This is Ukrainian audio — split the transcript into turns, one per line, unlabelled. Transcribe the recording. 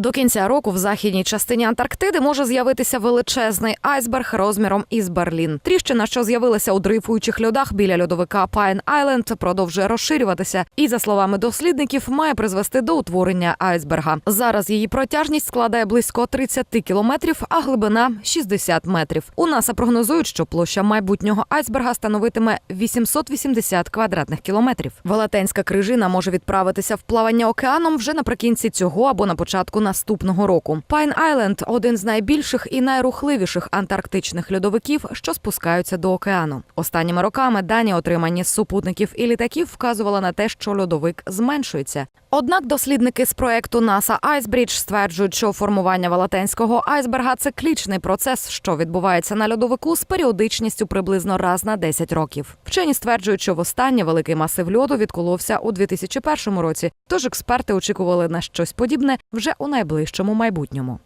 До кінця року в західній частині Антарктиди може з'явитися величезний айсберг розміром із Берлін. Тріщина, що з'явилася у дрейфуючих льодах біля льодовика Пайн Айленд, продовжує розширюватися і, за словами дослідників, має призвести до утворення айсберга. Зараз її протяжність складає близько 30 кілометрів, а глибина 60 метрів. У НАСА прогнозують, що площа майбутнього айсберга становитиме 880 квадратних кілометрів. Велетенська крижина може відправитися в плавання океаном вже наприкінці цього або на початку наступного року. Пайн Айленд один з найбільших і найрухливіших антарктичних льодовиків, що спускаються до океану. Останніми роками дані, отримані з супутників і літаків, вказували на те, що льодовик зменшується. Однак дослідники з проекту NASA Icebridge стверджують, що формування велетенського айсберга циклічний процес, що відбувається на льодовику з періодичністю приблизно раз на 10 років. Вчені стверджують, що востаннє великий масив льоду відколовся у 2001 році. Тож експерти очікували на щось подібне вже у найближчому майбутньому.